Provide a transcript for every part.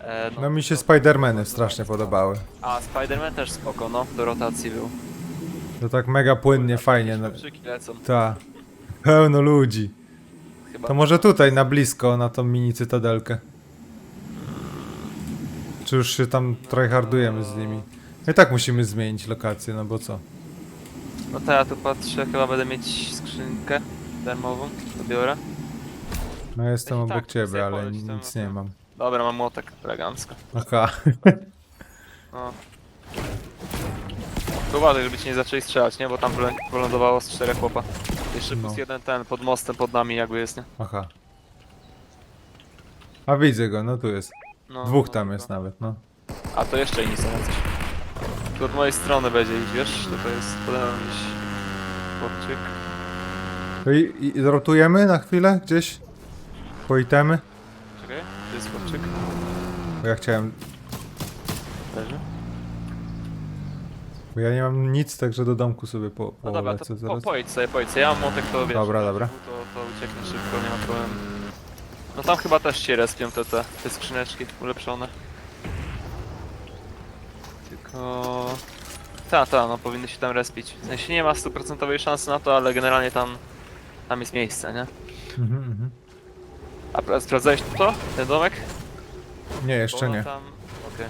E, No mi się Spidermany strasznie podobały. A Spider-Man też spoko, no, do rotacji był. To tak mega płynnie, fajnie. No. Krzyki lecą. Ta. Pełno ludzi. Chyba To może tutaj, na blisko, na tą mini cytadelkę. Czy już się tam tryhardujemy z nimi? I tak musimy zmienić lokację, no bo co? No to ja tu patrzę, chyba będę mieć skrzynkę darmową, to biorę. No jestem obok tak ciebie, sobie ale poleć tam, nic nie no. mam. Dobra, mam młotek elegancko. Aha. No. To uważaj, żeby ci nie zaczęli strzelać, nie? Bo tam wylę- wylądowało z czterech chłopa. Jeszcze plus No. jeden ten, pod mostem, pod nami jakby jest, nie? Aha. A widzę go, no tu jest. No, Dwóch no, tam no. jest nawet, no. A to jeszcze inni są jacyś. Tu od mojej strony będzie iść, wiesz? To jest pode mną gdzieś chłopczyk. To i, i rotujemy na chwilę gdzieś? Po itemy? Czekaj, to jest chłopczyk. Bo ja chciałem... Leży. Bo ja nie mam nic, także do domku sobie po, No dobra, to po, zaraz. pojedź sobie, pojedź sobie. Ja mam młotek, to wiesz. Dobra, dobra. To, to ucieknę szybko, nie ma problemu. No tam chyba też się respią te, te, te skrzyneczki ulepszone. Tylko... Ta, ta, no powinny się tam respić. W sensie nie ma stuprocentowej szansy na to, ale generalnie tam... Tam jest miejsce, nie? Mhm, mhm. A pra- sprawdzałeś to? Ten domek? Nie, jeszcze nie. Tam... Okej.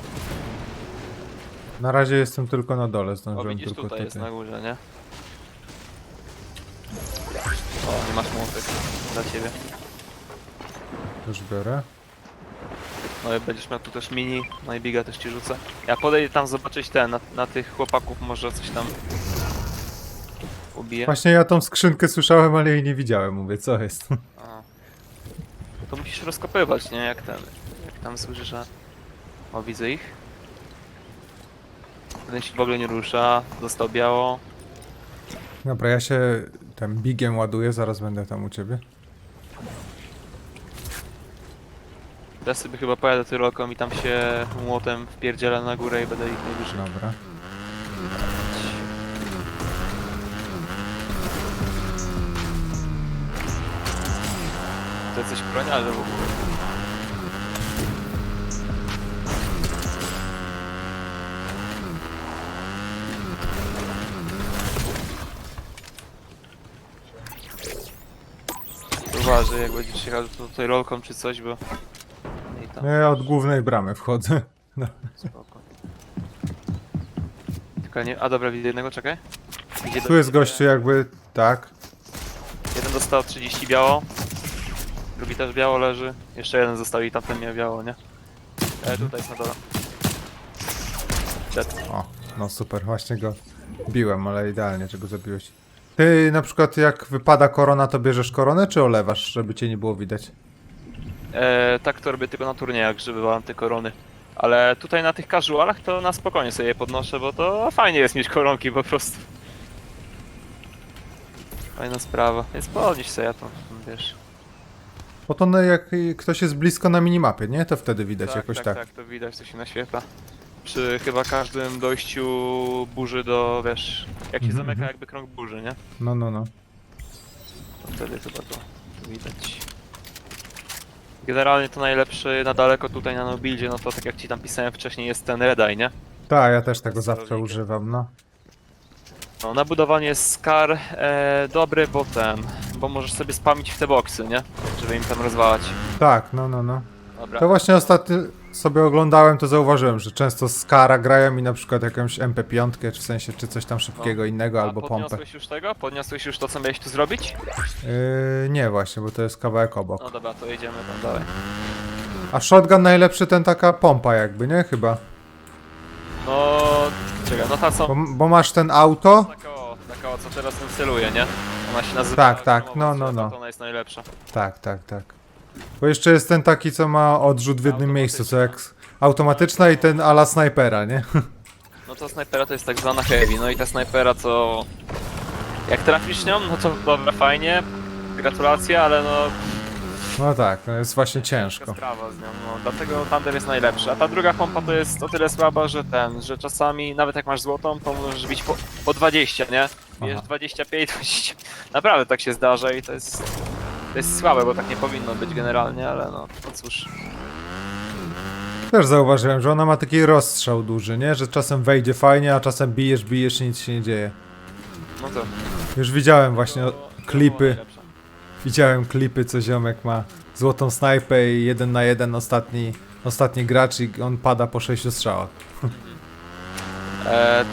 Na razie jestem tylko na dole, O zdążyłem widzisz, tylko tutaj jest na górze, nie? O, nie masz młotek. Dla ciebie. Już biorę. No i będziesz miał tu też mini, no i biga też ci rzucę. Ja podejdę tam zobaczyć ten, na, na tych chłopaków może coś tam ubiję. Właśnie ja tą skrzynkę słyszałem, ale jej nie widziałem, mówię, co jest? A. To musisz rozkopywać, nie? Jak ten, tam słyszysz, że... O, widzę ich. Jeden się w ogóle nie rusza, dostał biało. Dobra, ja się tym bigiem ładuję, zaraz będę tam u ciebie. Ja sobie chyba pojadę tyrolką i tam się młotem wpierdzielę na górę i będę ich najwyżej. Dobra. To coś broniarze w ogóle. Uważaj, jak będziesz jechał tu- tutaj rolką czy coś, bo... I tam, No Ja od głównej bramy wchodzę. No. spoko. Tylko nie... A dobra, widzę jednego, czekaj. Idzie do Tu jest gościu jakby, tak. Jeden dostał 30 biało. Drugi też biało leży. Jeszcze jeden został i tamten miał biało, nie? E, tutaj jest na dole. Dead. O, no super, właśnie go biłem, ale idealnie, czego zabiłeś. Ty na przykład jak wypada korona, to bierzesz koronę, czy olewasz, żeby cię nie było widać? E, tak to robię tylko na turniejach, żeby były antykorony. Ale tutaj na tych casualach to na spokojnie sobie je podnoszę, bo to fajnie jest mieć koronki po prostu. Fajna sprawa. Więc podnieś sobie ja to, wiesz. Bo to no, jak ktoś jest blisko na minimapie, nie? To wtedy widać jakoś tak, tak. tak, to widać, to się naświetla. Przy chyba każdym dojściu burzy do, wiesz, jak się Mhm, zamyka mhm. jakby krąg burzy, nie? No, no, no. To wtedy chyba to, to widać. Generalnie to najlepszy na daleko tutaj na Nobildzie, no to tak jak ci tam pisałem wcześniej jest ten Red Eye, nie? Tak, ja też tego zawsze używam, no. No, na budowanie Scar e, dobry, bo ten, bo możesz sobie spamić w te boksy, nie? Żeby im tam rozwalać. Tak, no, no, no. Dobra. To właśnie ostatnio sobie oglądałem, to zauważyłem, że często z Kara grają mi na przykład jakąś MP5, czy w sensie, czy coś tam szybkiego innego, A albo pompę. podniosłeś już tego? Podniosłeś już to, co miałeś tu zrobić? Yy, nie właśnie, bo to jest kawałek obok. No dobra, to jedziemy tam dalej. A shotgun najlepszy ten taka pompa jakby, nie? Chyba. No, czekaj, no ta co... Bo, bo masz ten auto, Taka o, taka o, co teraz ten celuje, nie? Ona się nazywa... Tak, tak, no, no, no. To ona jest najlepsza. Tak, tak, tak. Bo jeszcze jest ten taki, co ma odrzut w jednym miejscu, co jak automatyczna i ten ala snajpera, nie? No to snajpera to jest tak zwana heavy, no i ta snajpera co... Jak trafisz nią, no to dobra, fajnie, gratulacje, ale no... No tak, to jest właśnie ciężko. sprawa z nią, no dlatego tandem jest najlepszy. A ta druga pompa to jest o tyle słaba, że ten, że czasami, nawet jak masz złotą, to możesz bić po, po 20, nie? Wiesz, Aha. 25, 20... Naprawdę tak się zdarza i to jest... To jest słabe, bo tak nie powinno być generalnie, ale no, no cóż. Też zauważyłem, że ona ma taki rozstrzał duży, nie? Że czasem wejdzie fajnie, a czasem bijesz, bijesz i nic się nie dzieje. No to... Już widziałem właśnie klipy, widziałem klipy, co ziomek ma złotą snajpę i jeden na jeden ostatni, ostatni gracz i on pada po sześciu strzałach. E,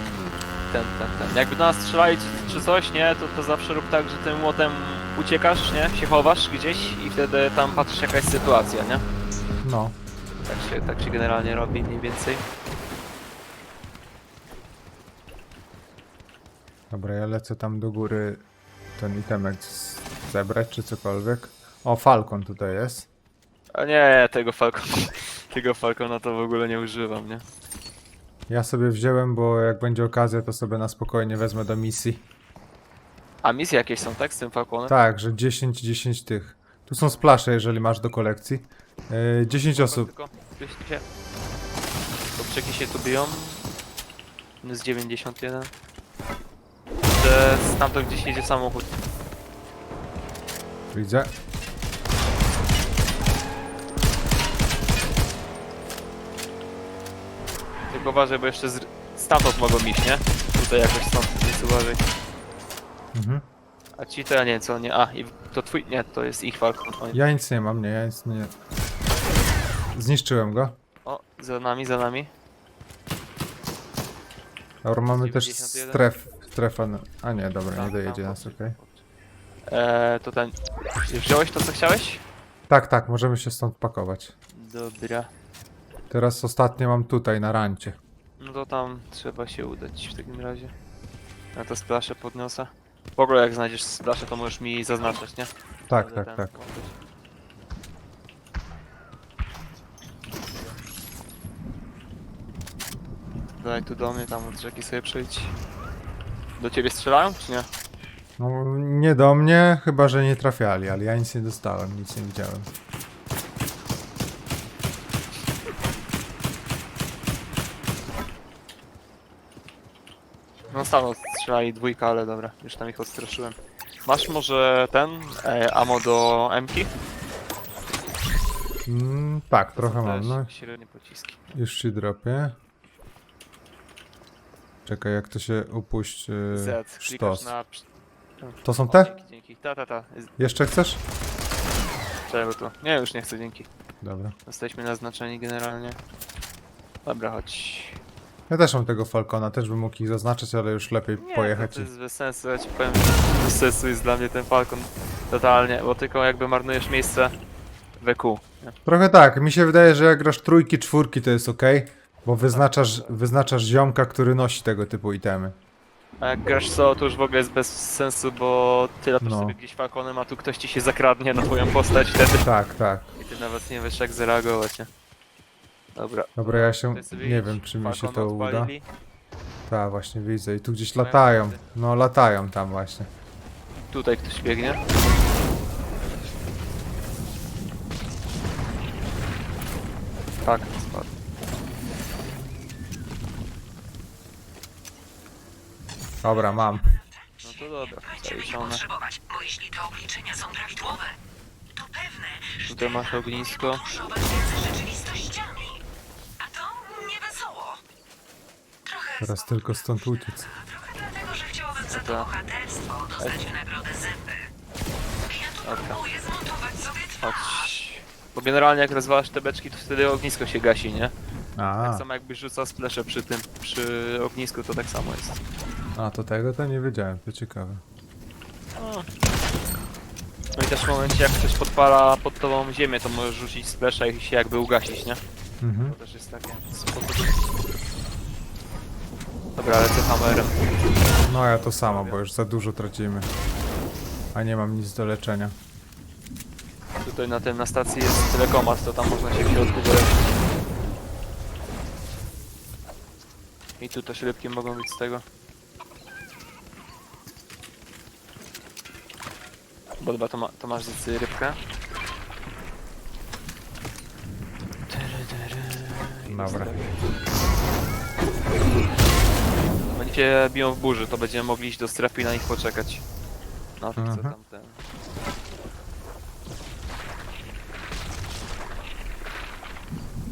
ten, ten, ten. Jakby do nas strzelali czy, czy coś, nie, to, to zawsze rób tak, że tym młotem uciekasz, nie? Się chowasz gdzieś i wtedy tam patrzysz jaka jest sytuacja, nie? No. Tak się, tak się generalnie robi mniej więcej. Dobra, ja lecę tam do góry ten itemek z- zebrać czy cokolwiek. O, Falcon tutaj jest. A nie, tego Falcon, tego Falcona to w ogóle nie używam, nie? Ja sobie wziąłem, bo jak będzie okazja, to sobie na spokojnie wezmę do misji. A misje jakieś są, tak, z tym Falconem? Tak, że 10-10 tych. Tu są splasze, jeżeli masz do kolekcji. Yy, 10 osób. Tylko, gdzieś się... Poprzeki się tu biją. Z 91. Że stamtąd gdzieś jedzie samochód. Widzę. Tylko uważaj, bo jeszcze z... stamtąd mogą iść, nie? Tutaj jakoś stąd, więc uważaj. Mhm. A ci to ja nie co, nie, a i to twój, nie, to jest ich Falcon. Oni... Ja nic nie mam, nie, ja nic nie... Zniszczyłem go. O, za nami, za nami. Dobra, mamy też 91. stref, strefa... Na... A nie, dobra, nie Tam, dojedzie tam, nas, okej. Eee, to ten... Wziąłeś to co chciałeś? Tak, tak, możemy się stąd pakować. Dobra. Teraz ostatnie mam tutaj, na rancie. No to tam trzeba się udać w takim razie. Ja to splaszę podniosę. W ogóle jak znajdziesz splaszę to możesz mi zaznaczać, nie? Tak, Wtedy tak, ten- tak. Daj tu do mnie, tam od rzeki sobie przyjdź. Do ciebie strzelają, czy nie? No, nie do mnie, chyba że nie trafiali, ale ja nic nie dostałem, nic nie widziałem. No staną strzelali dwójka, ale dobra, już tam ich odstraszyłem. Masz może ten, e, ammo do M-ki? Mm, tak, trochę mam, no. Średnie pociski. Już ci dropię. Czekaj, jak to się upuść... Yy, Z, klikasz sztos. na... To są O, te? Dzięki, dzięki. Ta, ta, ta. Z- Jeszcze chcesz? Czego tu? Nie, już nie chcę, dzięki. Dobra. Jesteśmy naznaczeni generalnie. Dobra, chodź. Ja też mam tego Falcona, też bym mógł ich zaznaczyć, ale już lepiej Nie, pojechać. To, to i- jest bez sensu, ja ci powiem, bez sensu jest dla mnie ten Falcon totalnie, bo tylko jakby marnujesz miejsce w EQ. Nie? Trochę tak, mi się wydaje, że jak grasz trójki, czwórki to jest ok, bo wyznaczasz, wyznaczasz ziomka, który nosi tego typu itemy. A jak grasz solo, to już w ogóle jest bez sensu, bo ty latasz No. sobie gdzieś Falconem, a tu ktoś ci się zakradnie na twoją postać wtedy Tak, tak. i ty nawet nie wiesz jak zareagować, nie? Dobra. Dobra, ja się, sobie nie idź. wiem czy mi się to uda. odpalili. Tak, właśnie widzę i tu gdzieś latają. No latają tam właśnie. Tutaj ktoś biegnie. Tak, spadł. Dobra, mam. No to dobra, Będziemy ich zaliczone. potrzebować, bo jeśli te obliczenia są prawidłowe, to pewne, że Tutaj masz ognisko. Teraz tylko stąd uciec. a trochę dlatego, że chciałabym za to- to bohaterstwo dostać nagrodę zęby. Ja tu Dobra. próbuję zmontować sobie twarz. Chodź. Bo generalnie jak rozwalasz te beczki, to wtedy ognisko się gasi, nie? A, Tak samo jakbyś rzucał splesze przy tym, przy ognisku, to tak samo jest. a to tego to nie wiedziałem, to ciekawe. No i też w momencie jak ktoś podpala pod tobą ziemię, to możesz rzucić splesze i się jakby ugasić, nie? Mhm. To też jest takie spoko. Dobra, lecę kamerem. No ja to samo, bo już za dużo tracimy. A nie mam nic do leczenia. Tutaj na tym, na stacji jest telekomat, to tam można się w środku wyleczyć. I tu też rybki mogą być z tego. Bo chyba to, ma, to masz z rybkę. Dobra. Będziecie biją w burzy, to będziemy mogli iść do strefy i na nich poczekać. Na tych, co Aha. tam ten...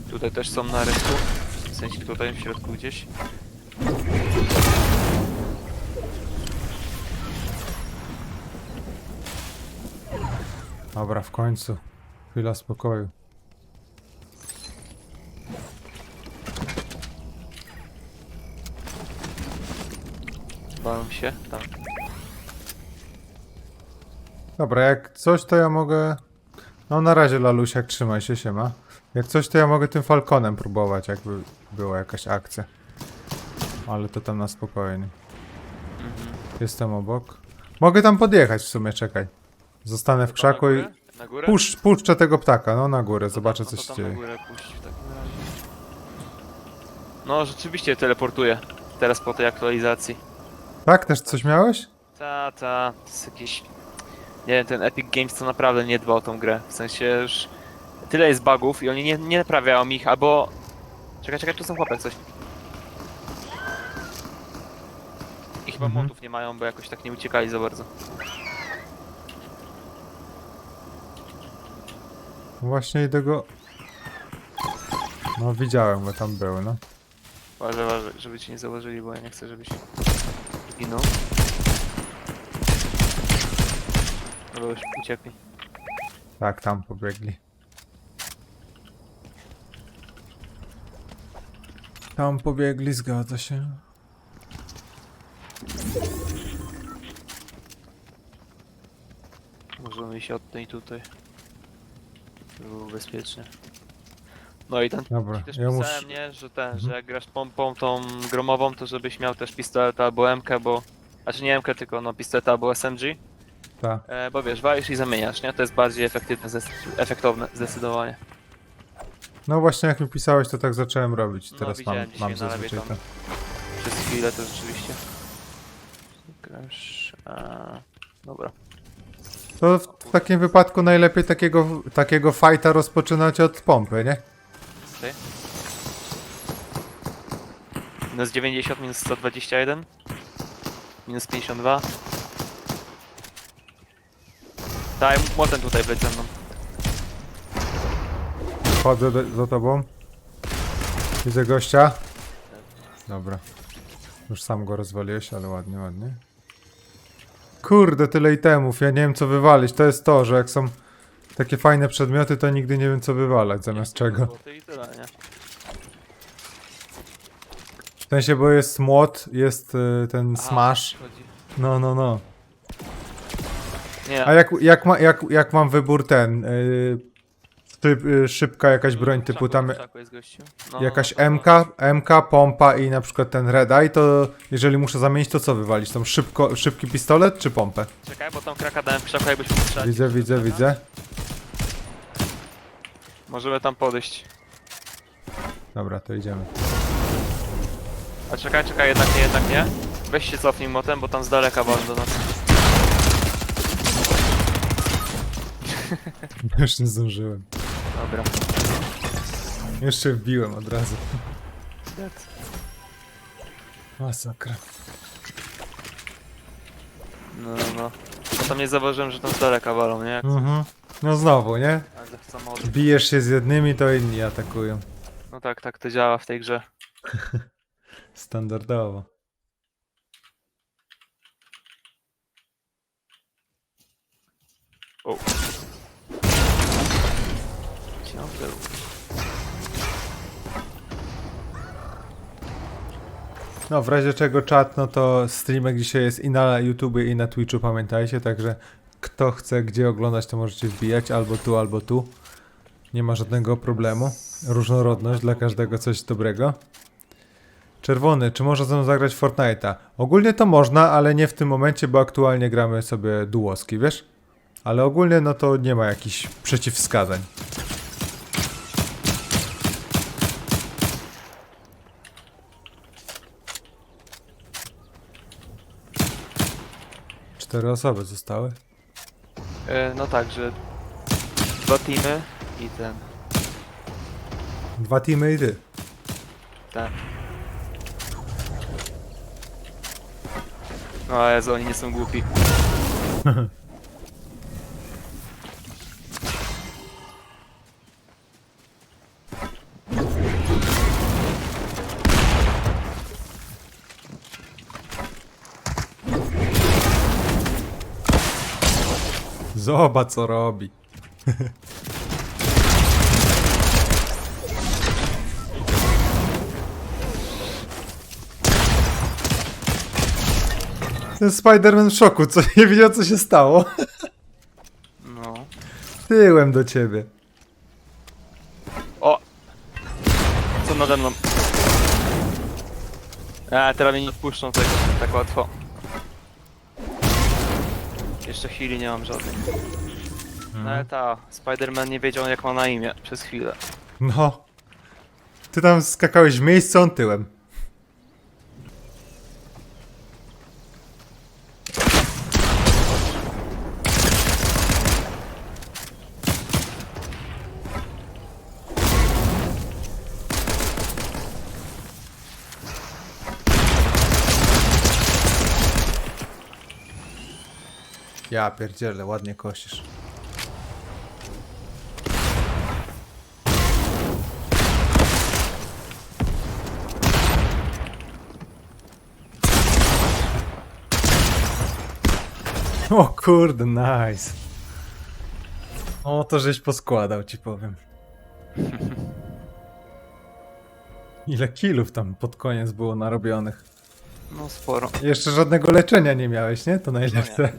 Tutaj też są na rynku. W sensie tutaj w środku gdzieś. Dobra, w końcu. Chwila spokoju. Się. Tam. Dobra, jak coś to ja mogę... No na razie Lalusiak, trzymaj się, siema. Jak coś to ja mogę tym Falconem próbować, jakby była jakaś akcja. Ale to tam na spokojnie. Mhm. Jestem obok. Mogę tam podjechać w sumie, czekaj. Zostanę w krzaku i? Na górę? pusz, puszczę tego ptaka, no na górę, To zobaczę tam, co no się dzieje. No rzeczywiście teleportuje. Teraz po tej aktualizacji. Tak, też coś miałeś? Ta, ta, to jest jakiś... Nie wiem, ten Epic Games to naprawdę nie dba o tą grę. W sensie już tyle jest bugów i oni nie, nie naprawiają ich, albo... Czekaj, czekaj, tu są chłopek coś. I chyba Mhm. montów nie mają, bo jakoś tak nie uciekali za bardzo. Właśnie idę go... No widziałem go, tam był, no. Uważaj, uważaj, żeby ci nie założyli, bo ja nie chcę, żebyś zginął. Albo już uciekli. Tak, tam pobiegli. Tam pobiegli, zgadza się. Możemy iść od tej tutaj. Żeby było bezpiecznie. No i ten Dobra, też ja pisałem, muszę... nie, że ten, że jak grasz pompą tą gromową, to żebyś miał też pistolet albo MK, bo... Znaczy nie MK, tylko no pistolet albo SMG. Ta. E, bo wiesz, walisz i zamieniasz, nie? To jest bardziej efektywne, zdes- efektowne, zdecydowanie. No właśnie jak mi pisałeś, to tak zacząłem robić. No, Teraz mam, widziałem dzisiaj mam na zazwyczaj tam. to. Przez chwilę to rzeczywiście. Grasz... A, dobra. To w takim wypadku najlepiej takiego, takiego fighta rozpoczynać od pompy, nie? Ty? Minus 90, minus 121. Minus 52. Daj, młotem tutaj być ze mną. Chodzę do, za tobą. Widzę gościa. Dobra. Już sam go rozwaliłeś, ale ładnie, ładnie. Kurde, tyle itemów, ja nie wiem co wywalić. To jest to, że jak są takie fajne przedmioty, to nigdy nie wiem co wywalać, zamiast czego. Złoty I tyle, nie? W sensie, bo jest młot, jest y, ten Aha, smash. chodzi. No, no, no. Nie, A jak, jak, ma, jak, jak mam wybór ten? Y, szyb, y, szybka jakaś broń typu tam jest gościu. No, jakaś no, no, MK, MK, pompa i na przykład ten Red Eye, to jeżeli muszę zamienić, to co wywalić? Tą szybko, szybki pistolet czy pompę? Czekaj, bo tam kraka dałem w krzaku, jakbyś mógł strzelić. Widzę, widzę, widzę. Możemy tam podejść. Dobra, to idziemy. A czekaj, czekaj, jednak nie, jednak nie. Weź się cofnij motem, bo tam z daleka walą do nas. Już nie zdążyłem. Dobra. Jeszcze wbiłem od razu. Dead. Masakra. No, no, no. Bo tam nie zauważyłem, że tam z daleka walą, nie? Mhm. No znowu, nie? Za samochód. Bijesz się z jednymi, to inni atakują. No tak, tak to działa w tej grze. Standardowo. O. No, w razie czego czat, no to streamek dzisiaj jest i na YouTubie, i na Twitchu, pamiętajcie, także kto chce gdzie oglądać, to możecie wbijać albo tu, albo tu. Nie ma żadnego problemu. Różnorodność dla każdego coś dobrego. Czerwony, czy można ze mną zagrać Fortnite'a? Ogólnie to można, ale nie w tym momencie, bo aktualnie gramy sobie duoski, wiesz? Ale ogólnie no to nie ma jakichś przeciwwskazań. Cztery osoby zostały. E, no tak, że dwa teamy i ten. Dwa teamy i ty. Tak. O Jezu, oni nie są głupi. Zobacz co robi. Ten Spider-Man w szoku, co nie wiedział co się stało. No. Tyłem do ciebie. O! Co nade mną? A, teraz mnie nie wpuszczą tego tak łatwo. Jeszcze chwili nie mam żadnej. No ale ta, Spider-Man nie wiedział jak ma na imię przez chwilę. No. Ty tam skakałeś w miejscu, on tyłem. Ja pierdzielę, ładnie kosisz. O kurde, nice. O, to żeś poskładał, ci powiem. Ile kilów tam pod koniec było narobionych. No sporo. Jeszcze żadnego leczenia nie miałeś, nie? To najlepsze.